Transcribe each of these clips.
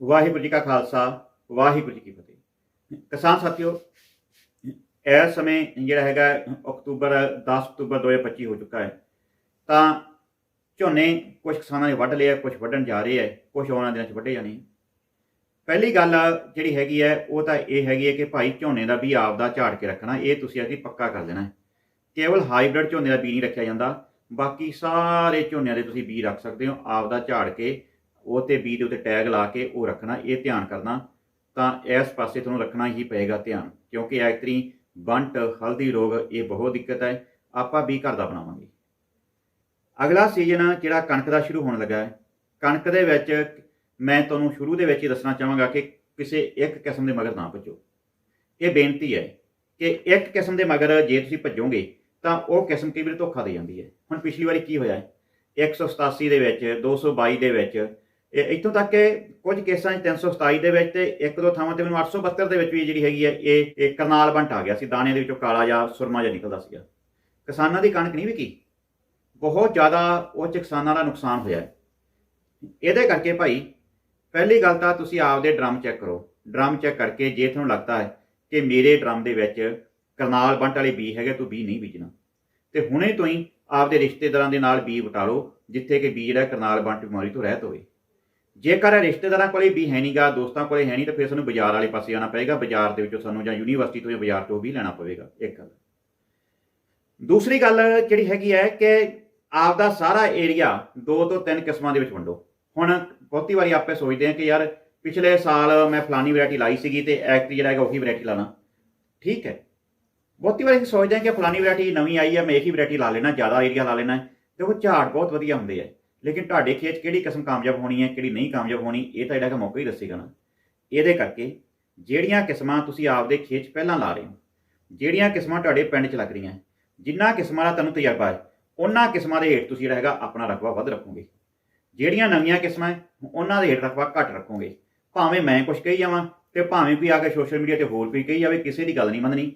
ਵਾਹਿਗੁਰੂ ਜੀ ਕਾ ਖਾਲਸਾ, ਵਾਹਿਗੁਰੂ ਜੀ ਕੀ ਫਤਿਹ। ਕਿਸਾਨ ਸਾਥੀਓ, ਇਸ ਸਮੇਂ ਜਿਹੜਾ ਹੈਗਾ ਅਕਤੂਬਰ 10 ਅਕਤੂਬਰ 2025 ਹੋ ਚੁੱਕਾ ਹੈ। ਤਾਂ ਝੋਨੇ ਕੁਝ ਕਿਸਾਨਾਂ ਨੇ ਵੱਢ ਲਿਆ ਕੁਝ ਵੱਢਣ ਜਾ ਰਹੇ ਹੈ ਕੁਝ ਆਉਣ ਦਿਨਾਂ 'ਚ ਵੱਢੇ ਜਾਣੇ ਪਹਿਲੀ ਗੱਲ ਜਿਹੜੀ ਹੈਗੀ ਹੈ, ਉਹ ਤਾਂ ਇਹ ਹੈਗੀ ਹੈ ਕਿ ਭਾਈ ਝੋਨੇ ਦਾ ਵੀ ਆਪ ਦਾ ਝਾੜ ਕੇ ਰੱਖਣਾ, ਇਹ ਤੁਸੀਂ ਅਸੀਂ ਪੱਕਾ ਕਰ ਦੇਣਾ ਹੈ। ਕੇਵਲ ਹਾਈਬ੍ਰਿਡ ਝੋਨੇ ਦਾ ਬੀ ਨਹੀਂ ਰੱਖਿਆ ਜਾਂਦਾ, ਬਾਕੀ ਸਾਰੇ ਝੋਨਿਆਂ ਦੇ ਤੁਸੀਂ ਬੀ ਰੱਖ ਸਕਦੇ ਹੋ ਆਪ ਦਾ ਝਾੜ ਕੇ ਉਹ ਤੇ ਬੀ ਦੇ ਉੱਤੇ ਟੈਗ ਲਾ ਕੇ ਉਹ ਰੱਖਣਾ, ਇਹ ਧਿਆਨ ਕਰਨਾ, ਤਾਂ ਇਸ ਪਾਸੇ ਤੁਹਾਨੂੰ ਰੱਖਣਾ ਹੀ ਪਏਗਾ ਧਿਆਨ, ਕਿਉਂਕਿ ਐਕਤਰੀ ਬੰਟ, ਹਲਦੀ, ਰੋਗ, ਇਹ ਬਹੁਤ ਦਿੱਕਤ ਹੈ, ਆਪਾਂ ਵੀ ਘਰ ਦਾ ਬਣਾਵਾਂਗੇ। ਅਗਲਾ ਸੀਜ਼ਨ ਜਿਹੜਾ ਕਣਕ ਦਾ ਸ਼ੁਰੂ ਹੋਣ ਲੱਗਾ ਹੈ, ਕਣਕ ਦੇ ਵਿੱਚ ਮੈਂ ਤੁਹਾਨੂੰ ਸ਼ੁਰੂ ਦੇ ਵਿੱਚ ਹੀ ਦੱਸਣਾ ਚਾਹਾਂਗਾ ਕਿ ਕਿਸੇ ਇੱਕ ਕਿਸਮ ਦੇ ਮਗਰ ਨਾ ਭੱਜੋ। ਇਹ ਬੇਨਤੀ ਹੈ ਕਿ ਇੱਕ ਕਿਸਮ ਦੇ ਮਗਰ ਜੇ ਤੁਸੀਂ ਭੱਜੋਗੇ, ਤਾਂ ਉਹ ਕਿਸਮ ਕਈ ਵਾਰ ਧੋਖਾ ਦੇ ਜਾਂਦੀ ਹੈ। ਹੁਣ ਪਿਛਲੀ ਵਾਰੀ ਕੀ ਹੋਇਆ ਹੈ? 187 ਦੇ ਵਿੱਚ 222 ਦੇ ਵਿੱਚ ਇੱਥੋਂ ਤੱਕ ਕਿ ਕੁਝ ਕੇਸਾਂ 'ਚ 327 ਦੇ ਵਿੱਚ ਤੇ ਇੱਕ ਦੋ ਥਾਵਾਂ ਤੇ ਮੈਨੂੰ 872 ਦੇ ਵਿੱਚ ਵੀ ਜਿਹੜੀ ਹੈਗੀ ਹੈ, ਇਹ ਇਹ ਕਰਨਾਲ ਬੰਟ ਆ ਗਿਆ ਸੀ, ਦਾਣੇ ਦੇ ਵਿੱਚੋਂ ਕਾਲਾ ਜਾਂ ਸੁਰਮਾ ਜਿਹਾ ਨਿਕਲਦਾ ਸੀਗਾ। ਕਿਸਾਨਾਂ ਦੀ ਕਣਕ ਨਹੀਂ ਵਿਕੀ। ਬਹੁਤ ਜ਼ਿਆਦਾ ਉਹ 'ਚ ਕਿਸਾਨਾਂ ਦਾ ਨੁਕਸਾਨ ਹੋਇਆ ਇਹਦੇ ਕਰਕੇ ਭਾਈ, ਪਹਿਲੀ ਗੱਲ ਤਾਂ ਤੁਸੀਂ ਆਪਦੇ ਡਰਮ ਚੈੱਕ ਕਰੋ। ਡਰਮ ਚੈੱਕ ਕਰਕੇ ਜੇ ਤੁਹਾਨੂੰ ਲੱਗਦਾ ਹੈ ਕਿ ਮੇਰੇ ਡਰਮ ਦੇ ਵਿੱਚ ਕਰਨਾਲ ਬੰਟ ਵਾਲੇ ਬੀ ਹੈਗੇ, ਤੂੰ ਬੀ ਨਹੀਂ ਬੀਜਣਾ। ਤੇ ਹੁਣੇ ਤੋਂ ਹੀ ਆਪਦੇ ਰਿਸ਼ਤੇਦਾਰਾਂ ਦੇ ਨਾਲ ਬੀ ਵਟਾ ਲਓ, ਜਿੱਥੇ ਕਿ ਬੀ ਜਿਹੜਾ ਕਰਨਾਲ ਬੰਟ ਬਿਮਾਰੀ ਤੋਂ ਰਹਿਤ ਹੋਵੇ। ਜੇਕਰ ਰਿਸ਼ਤੇਦਾਰਾਂ ਕੋਲੇ ਵੀ ਹੈ ਨਹੀਂਗਾ ਦੋਸਤਾਂ ਕੋਲੇ ਹੈ ਨਹੀਂ ਤਾਂ ਫਿਰ ਸਾਨੂੰ ਬਾਜ਼ਾਰ ਵਾਲੇ ਪਾਸੇ ਜਾਣਾ ਪਏਗਾ। ਬਾਜ਼ਾਰ ਦੇ ਵਿੱਚੋਂ ਸਾਨੂੰ ਜਾਂ ਯੂਨੀਵਰਸਿਟੀ ਤੋਂ ਜਾਂ ਬਾਜ਼ਾਰ ਤੋਂ ਵੀ ਲੈਣਾ ਪਵੇਗਾ, ਇੱਕ ਗੱਲ। ਦੂਸਰੀ ਗੱਲ ਜਿਹੜੀ ਹੈਗੀ ਹੈ ਕਿ ਆਪਦਾ ਸਾਰਾ ਏਰੀਆ ਦੋ ਤੋਂ ਤਿੰਨ ਕਿਸਮਾਂ ਦੇ ਵਿੱਚ ਵੰਡੋ। ਹੁਣ ਬਹੁਤੀ ਵਾਰੀ ਆਪੇ ਸੋਚਦੇ ਆ ਕਿ ਯਾਰ ਪਿਛਲੇ ਸਾਲ ਮੈਂ ਫਲਾਨੀ ਵੈਰਾਈਟੀ ਲਾਈ ਸੀਗੀ ਤੇ ਐਕਟ ਜਿਹੜਾ ਹੈਗਾ ਉਹੀ ਵੈਰਾਈਟੀ ਲਾਣਾ। ਠੀਕ ਹੈ। ਬਹੁਤੀ ਵਾਰੀ ਅਸੀਂ ਸੋਚਦੇ ਆ ਕਿ ਫਲਾਨੀ ਵੈਰਾਈਟੀ ਨਵੀਂ ਆਈ ਹੈ, ਮੈਂ ਇੱਕ ਹੀ ਵੈਰਾਈਟੀ ਲਾ ਲੈਣਾ, ਜ਼ਿਆਦਾ ਏਰੀਆ ਲਾ ਲੈਣਾ ਦੇਖੋ ਝਾੜ ਬਹੁਤ ਵਧੀਆ ਹੁੰਦੇ ਆ। ਲੇਕਿਨ ਤੁਹਾਡੇ ਖੇਤ 'ਚ ਕਿਹੜੀ ਕਿਸਮ ਕਾਮਯਾਬ ਹੋਣੀ ਹੈ, ਕਿਹੜੀ ਨਹੀਂ ਕਾਮਯਾਬ ਹੋਣੀ, ਇਹ ਤਾਂ ਜਿਹੜਾ ਕਿ ਮੌਕਾ ਹੀ ਦੱਸੇਗਾ ਨਾ। ਇਹਦੇ ਕਰਕੇ ਜਿਹੜੀਆਂ ਕਿਸਮਾਂ ਤੁਸੀਂ ਆਪਦੇ ਖੇਤ 'ਚ ਪਹਿਲਾਂ ਲਾ ਰਹੇ ਹੋ, ਜਿਹੜੀਆਂ ਕਿਸਮਾਂ ਤੁਹਾਡੇ ਪਿੰਡ 'ਚ ਲੱਗ ਰਹੀਆਂ, ਜਿੰਨਾ ਕਿਸਮਾਂ ਦਾ ਤੁਹਾਨੂੰ ਤਜਰਬਾ ਹੈ, ਉਹਨਾਂ ਕਿਸਮਾਂ ਦੇ ਹੇਠ ਤੁਸੀਂ ਜਿਹੜਾ ਹੈਗਾ ਆਪਣਾ ਰਕਬਾ ਵੱਧ ਰੱਖੋਗੇ। ਜਿਹੜੀਆਂ ਨਵੀਆਂ ਕਿਸਮਾਂ ਹੈ, ਉਹਨਾਂ ਦੇ ਹੇਠ ਰਕਬਾ ਘੱਟ ਰੱਖੋਗੇ। ਭਾਵੇਂ ਮੈਂ ਕੁਝ ਕਹੀ ਜਾਵਾਂ ਤੇ ਭਾਵੇਂ ਵੀ ਆ ਕੇ ਸੋਸ਼ਲ ਮੀਡੀਆ ਤੇ ਹੋਰ ਵੀ ਕਹੀ ਜਾਵੇ, ਕਿਸੇ ਦੀ ਗੱਲ ਨਹੀਂ ਮੰਨਣੀ।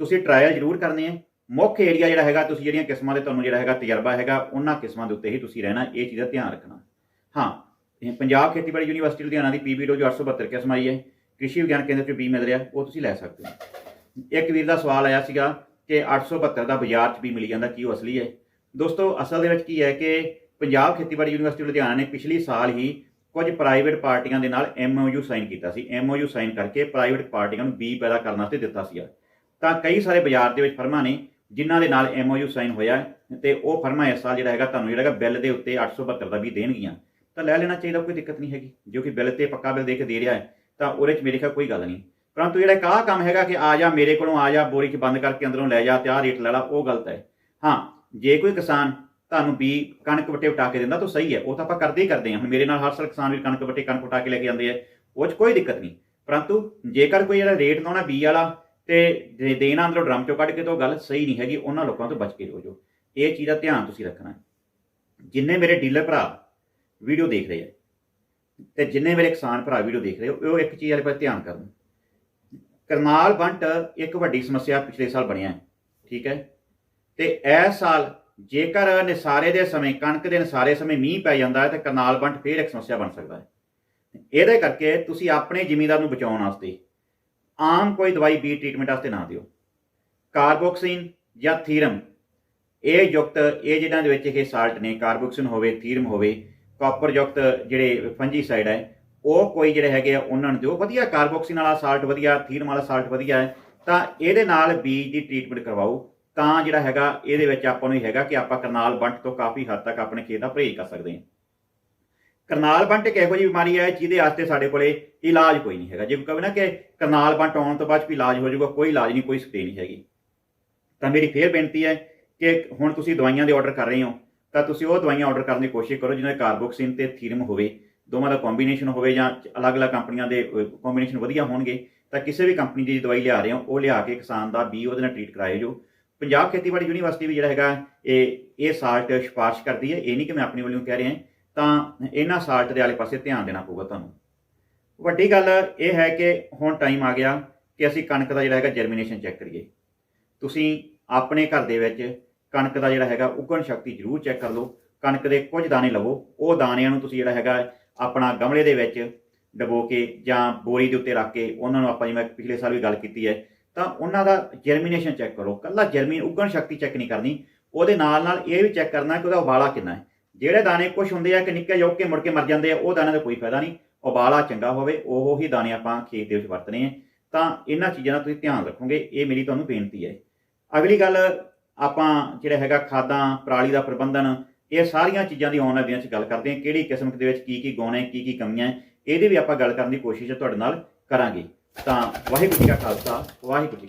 ਤੁਸੀਂ ਟਰਾਇਲ ਜ਼ਰੂਰ ਕਰਨੇ ਹੈ ਮੁੱਖ ਏਰੀਆ ਜਿਹੜਾ ਹੈਗਾ, ਤੁਸੀਂ ਜਿਹੜੀਆਂ ਕਿਸਮਾਂ ਦੇ ਤੁਹਾਨੂੰ ਜਿਹੜਾ ਹੈਗਾ ਤਜਰਬਾ ਹੈਗਾ, ਉਹਨਾਂ ਕਿਸਮਾਂ ਦੇ ਉੱਤੇ ਹੀ ਤੁਸੀਂ ਰਹਿਣਾ, ਇਹ ਚੀਜ਼ ਦਾ ਧਿਆਨ ਰੱਖਣਾ। ਹਾਂ ਪੰਜਾਬ ਖੇਤੀਬਾੜੀ ਯੂਨੀਵਰਸਿਟੀ ਲੁਧਿਆਣਾ ਦੀ ਪੀਬੀ ਜੋ 872 ਕਿਸਮ ਆਈ ਹੈ। ਕ੍ਰਿਸ਼ੀ ਵਿਗਿਆਨ ਕੇਂਦਰ ਚ ਬੀ ਮਿਲ ਰਿਹਾ, ਉਹ ਤੁਸੀਂ ਲੈ ਸਕਦੇ ਹੋ। ਇੱਕ ਵੀਰ ਦਾ ਸਵਾਲ ਆਇਆ ਸੀਗਾ ਕਿ 872 ਦਾ ਬਾਜ਼ਾਰ 'ਚ ਵੀ ਮਿਲ ਜਾਂਦਾ, ਕੀ ਉਹ ਅਸਲੀ ਹੈ? ਦੋਸਤੋ, ਅਸਲ ਦੇ ਵਿੱਚ ਕੀ ਹੈ ਕਿ ਪੰਜਾਬ ਖੇਤੀਬਾੜੀ ਯੂਨੀਵਰਸਿਟੀ ਲੁਧਿਆਣਾ ਨੇ ਪਿਛਲੇ ਸਾਲ ਹੀ ਕੁਝ ਪ੍ਰਾਈਵੇਟ ਪਾਰਟੀਆਂ ਦੇ ਨਾਲ ਐਮਓਯੂ ਸਾਈਨ ਕੀਤਾ ਸੀ। ਐਮਓਯੂ ਸਾਈਨ ਕਰਕੇ ਪ੍ਰਾਈਵੇਟ ਪਾਰਟੀਆਂ ਨੂੰ ਬੀ ਪੈਦਾ ਕਰਨ ਵਾਸਤੇ ਦਿੱਤਾ ਸੀਗਾ। ਤਾਂ ਕਈ ਸਾਰੇ ਬਾਜ਼ਾਰ ਦੇ ਵਿੱਚ ਫਰਮਾਂ ਨੇ ਜਿਨ੍ਹਾਂ ਦੇ ਨਾਲ ਐਮਓਯੂ ਸਾਈਨ ਹੋਇਆ ਹੈ ਤੇ ਉਹ ਫਰਮਾਂ ਇਸ ਸਾਲ ਜਿਹੜਾ ਹੈਗਾ ਤੁਹਾਨੂੰ ਜਿਹੜਾ ਹੈਗਾ ਬਿੱਲ ਦੇ ਉੱਤੇ 872 ਦਾ ਵੀ ਦੇਣਗੀਆਂ। ਤਾਂ ਲੈ ਲੈਣਾ ਚਾਹੀਦਾ, ਕੋਈ ਦਿੱਕਤ ਨਹੀਂ ਹੈਗੀ। ਜੋ ਕਿ ਬਿੱਲ ਤੇ ਪੱਕਾ ਬਿੱਲ ਦੇ ਕੇ ਦੇ ਰਿਹਾ ਹੈ, ਤਾਂ ਉਹਦੇ 'ਚ ਮੇਰੇ ਖਿਆਲ ਕੋਈ ਗੱਲ ਨਹੀਂ। ਪਰੰਤੂ ਜਿਹੜਾ ਕਾਹ ਕੰਮ ਹੈਗਾ ਕਿ ਆ ਜਾ ਮੇਰੇ ਕੋਲੋਂ, ਆ ਜਾ ਬੋਰੀ 'ਚ ਬੰਦ ਕਰਕੇ ਅੰਦਰੋਂ ਲੈ ਜਾ ਤੇ ਆਹ ਰੇਟ ਲੈ ਲਾ, ਉਹ ਗਲਤ ਹੈ। ਹਾਂ, ਜੇ ਕੋਈ ਕਿਸਾਨ ਤੁਹਾਨੂੰ ਵੀ ਕਣਕ ਵਟੇ ਵਟਾ ਕੇ ਦਿੰਦਾ ਤਾਂ ਸਹੀ ਹੈ, ਉਹ ਤਾਂ ਆਪਾਂ ਕਰਦੇ ਹੀ ਕਰਦੇ ਹਾਂ। ਹੁਣ ਮੇਰੇ ਨਾਲ ਹਰ ਸਾਲ ਕਿਸਾਨ ਵੀ ਕਣਕ ਵਟੇ, ਕਣਕ ਵਟਾ ਕੇ ਲੈ ਕੇ ਜਾਂਦੇ ਆ, ਉਹ 'ਚ ਕੋਈ ਦਿੱਕਤ ਨਹੀਂ। ਪਰੰਤੂ ਜੇਕਰ ਕੋਈ ਜਿਹੜਾ ਰੇਟ ਲਾਉਣਾ, ਬੀ ਵਾਲਾ ਤੇ ਦੇ- ਦੇਣਾ ਅੰਦਰੋਂ ਡਰਮ ਚੋਂ ਕੱਢ ਕੇ ਤਾਂ ਉਹ ਗੱਲ ਸਹੀ ਨਹੀਂ ਹੈਗੀ, ਉਹਨਾਂ ਲੋਕਾਂ ਤੋਂ ਬਚ ਕੇ ਰਹੋ ਜੋ ਇਹ ਚੀਜ਼ ਦਾ ਧਿਆਨ ਤੁਸੀਂ ਰੱਖਣਾ। ਜਿੰਨੇ ਮੇਰੇ ਡੀਲਰ ਭਰਾ ਵੀਡੀਓ ਦੇਖ ਰਹੇ ਆ, ਤੇ ਜਿੰਨੇ ਮੇਰੇ ਕਿਸਾਨ ਭਰਾ ਵੀਡੀਓ ਦੇਖ ਰਹੇ ਹੋ ਉਹ ਇੱਕ ਚੀਜ਼ ਵਾਲੇ ਪਾਸੇ ਧਿਆਨ ਕਰਨ। ਕਰਨਾਲ ਬੰਟ ਇੱਕ ਵੱਡੀ ਸਮੱਸਿਆ ਪਿਛਲੇ ਸਾਲ ਬਣਿਆ ਹੈ ਠੀਕ ਹੈ? ਤੇ ਇਸ ਸਾਲ ਜੇਕਰ ਨਿਸਾਰੇ ਦੇ ਸਮੇਂ, ਕਣਕ ਦੇ ਨਿਸਾਰੇ ਸਮੇਂ ਮੀਂਹ ਪੈ ਜਾਂਦਾ ਹੈ, ਤੇ ਕਰਨਾਲ ਬੰਟ ਫੇਰ ਇੱਕ ਸਮੱਸਿਆ ਬਣ ਸਕਦਾ ਹੈ। ਇਹਦੇ ਕਰਕੇ ਤੁਸੀਂ ਆਪਣੇ ਜ਼ਿਮੀਂਦਾਰ ਨੂੰ ਬਚਾਉਣ ਵਾਸਤੇ ਆਮ ਕੋਈ ਦਵਾਈ ਬੀ ਟ੍ਰੀਟਮੈਂਟ ਵਾਸਤੇ ਨਾ ਦਿਓ। ਕਾਰਬੋਕਸਿਨ ਜਾਂ ਥੀਰਮ। ਇਹ ਯੁਕਤ, ਇਹ ਜਿਹਨਾਂ ਦੇ ਵਿੱਚ ਇਹ ਸਾਲਟ ਨੇ, ਕਾਰਬੋਕਸਿਨ ਹੋਵੇ, ਥੀਰਮ ਹੋਵੇ, ਕਾਪਰ ਯੁਕਤ ਜਿਹੜੇ ਫੰਜੀਸਾਈਡ ਹੈ, ਉਹ ਕੋਈ ਜਿਹੜੇ ਹੈਗੇ ਆ, ਉਹਨਾਂ ਨੂੰ ਦਿਓ। ਵਧੀਆ ਕਾਰਬੋਕਸਿਨ ਵਾਲਾ ਸਾਲਟ, ਵਧੀਆ ਥੀਰਮ ਵਾਲਾ ਸਾਲਟ ਵਧੀਆ ਹੈ, ਤਾਂ ਇਹਦੇ ਨਾਲ ਬੀਜ ਦੀ ਟ੍ਰੀਟਮੈਂਟ ਕਰਵਾਓ। ਤਾਂ ਜਿਹੜਾ ਹੈਗਾ, ਇਹਦੇ ਵਿੱਚ ਆਪਾਂ ਨੂੰ ਇਹ ਹੈਗਾ ਕਿ ਆਪਾਂ ਕਰਨਾਲ ਬੰਟ ਤੋਂ ਕਾਫੀ ਹੱਦ ਤੱਕ ਆਪਣੇ ਖੇਤ ਦਾ ਪਰਹੇਜ਼ ਕਰ ਸਕਦੇ ਹਾਂ। ਕਰਨਾਲ ਬੰਟ ਇੱਕ ਇਹੋ ਜਿਹੀ ਬਿਮਾਰੀ ਹੈ ਜਿਹਦੇ ਵਾਸਤੇ ਸਾਡੇ ਕੋਲੇ ਇਲਾਜ ਕੋਈ ਨਹੀਂ ਹੈਗਾ। ਜੇ ਕੋਈ ਨਾ ਕਿ ਕਰਨਾਲ ਬੰਟ ਆਉਣ ਤੋਂ ਬਾਅਦ ਵੀ ਇਲਾਜ ਹੋ ਜਾਊਗਾ, ਕੋਈ ਇਲਾਜ ਨਹੀਂ, ਕੋਈ ਸਟੇ ਨਹੀਂ ਹੈਗੀ। ਤਾਂ ਮੇਰੀ ਫੇਰ ਬੇਨਤੀ ਹੈ ਕਿ ਹੁਣ ਤੁਸੀਂ ਦਵਾਈਆਂ ਦੇ ਆਰਡਰ ਕਰ ਰਹੇ ਹੋ, ਤਾਂ ਤੁਸੀਂ ਉਹ ਦਵਾਈਆਂ ਆਰਡਰ ਕਰਨ ਦੀ ਕੋਸ਼ਿਸ਼ ਕਰੋ ਜਿਹਨਾਂ ਕਾਰਬੋਕਸਿਨ ਤੇ ਥੀਰਮ ਹੋਵੇ, ਦੋਵਾਂ ਦਾ ਕੰਬੀਨੇਸ਼ਨ ਹੋਵੇ ਜਾਂ ਅਲੱਗ-ਅਲੱਗ ਕੰਪਨੀਆਂ ਦੇ ਕੰਬੀਨੇਸ਼ਨ ਵਧੀਆ ਹੋਣਗੇ, ਤਾਂ ਕਿਸੇ ਵੀ ਕੰਪਨੀ ਦੀ ਦਵਾਈ ਲਿਆ ਰਹੇ ਹੋ, ਉਹ ਲਿਆ ਕੇ ਕਿਸਾਨ ਦਾ ਬੀ ਉਹਦੇ ਨਾਲ ਟ੍ਰੀਟ ਕਰਾਏ ਜੋ। ਪੰਜਾਬ ਖੇਤੀਬਾੜੀ ਯੂਨੀਵਰਸਿਟੀ ਵੀ ਜਿਹੜਾ ਹੈਗਾ, ਇਹ ਇਹ ਸਾਲਟ ਸਿਫਾਰਿਸ਼ ਕਰਦੀ ਹੈ। ਇਹ ਨਹੀਂ ਕਿ ਮੈਂ ਆਪਣੇ ਵੱਲੋਂ ਕਹਿ ਰਿਹਾ ਤਾਂ ਇਹਨਾਂ ਸਾਲਟ ਦੇ ਆਲੇ ਪਾਸੇ ਧਿਆਨ ਦੇਣਾ ਪਊਗਾ ਤੁਹਾਨੂੰ। ਵੱਡੀ ਗੱਲ ਇਹ ਹੈ ਕਿ ਹੁਣ ਟਾਈਮ ਆ ਗਿਆ ਕਿ ਅਸੀਂ ਕਣਕ ਦਾ ਜਿਹੜਾ ਹੈਗਾ ਜਰਮੀਨੇਸ਼ਨ ਚੈੱਕ ਕਰੀਏ। ਤੁਸੀਂ ਆਪਣੇ ਘਰ ਦੇ ਵਿੱਚ ਕਣਕ ਦਾ ਜਿਹੜਾ ਹੈਗਾ ਉਗਣ ਸ਼ਕਤੀ ਜ਼ਰੂਰ ਚੈੱਕ ਕਰ ਲਓ। ਕਣਕ ਦੇ ਕੁਝ ਦਾਣੇ ਲਵੋ। ਉਹ ਦਾਣਿਆਂ ਨੂੰ ਤੁਸੀਂ ਜਿਹੜਾ ਹੈਗਾ ਆਪਣਾ ਗਮਲੇ ਦੇ ਵਿੱਚ ਡਬੋ ਕੇ ਜਾਂ ਬੋਰੀ ਦੇ ਉੱਤੇ ਰੱਖ ਕੇ ਉਹਨਾਂ ਨੂੰ ਆਪਾਂ ਜਿਵੇਂ ਪਿਛਲੇ ਸਾਲ ਵੀ ਗੱਲ ਕੀਤੀ ਹੈ, ਤਾਂ ਉਹਨਾਂ ਦਾ ਜਰਮੀਨੇਸ਼ਨ ਚੈੱਕ ਕਰੋ। ਕੱਲਾ ਜਰਮੀਨ ਉਗਣ ਸ਼ਕਤੀ ਚੈੱਕ ਨਹੀਂ ਕਰਨੀ। ਉਹਦੇ ਨਾਲ ਨਾਲ ਇਹ ਵੀ ਚੈੱਕ ਕਰਨਾ ਕਿ ਉਹਦਾ ਉਬਾਲਾ ਕਿੰਨਾ ਹੈ। ਜਿਹੜੇ ਦਾਣੇ ਕੁਝ ਹੁੰਦੇ ਆ ਕਿ ਨਿੱਕੇ ਜਿਹੇ ਕੇ ਮੁੜ ਕੇ ਮਰ ਜਾਂਦੇ ਆ, ਉਹ ਦਾਣੇ ਦਾ ਕੋਈ ਫਾਇਦਾ ਨਹੀਂ। ਉਬਾਲਾ ਚੰਗਾ ਹੋਵੇ, ਉਹ ਹੀ ਦਾਣੇ ਆਪਾਂ ਖੇਤ ਦੇ ਵਿੱਚ ਵਰਤਣੇ ਆ। ਤਾਂ ਇਹਨਾਂ ਚੀਜ਼ਾਂ ਦਾ ਤੁਸੀਂ ਧਿਆਨ ਰੱਖੋਗੇ, ਇਹ ਮੇਰੀ ਤੁਹਾਨੂੰ ਬੇਨਤੀ ਹੈ। ਅਗਲੀ ਗੱਲ, ਆਪਾਂ ਜਿਹੜਾ ਹੈਗਾ ਖਾਦਾਂ, ਪਰਾਲੀ ਦਾ ਪ੍ਰਬੰਧਨ, ਇਹ ਸਾਰੀਆਂ ਚੀਜ਼ਾਂ ਦੀ ਆਉਣ ਵਾਲੇ ਦਿਨਾਂ 'ਚ ਗੱਲ ਕਰਦੇ ਹਾਂ, ਕਿਹੜੀ ਕਿਸਮ ਦੇ ਵਿੱਚ ਕੀ ਕੀ ਗਾਉਣਾ ਹੈ ਕੀ ਕੀ ਕਮੀਆਂ ਹੈ, ਇਹਦੀ ਵੀ ਆਪਾਂ ਗੱਲ ਕਰਨ ਦੀ ਕੋਸ਼ਿਸ਼ ਤੁਹਾਡੇ ਨਾਲ ਕਰਾਂਗੇ। ਤਾਂ ਵਾਹਿਗੁਰੂ ਜੀ ਕਾ ਖਾਲਸਾ, ਵਾਹਿਗੁਰੂ ਜੀ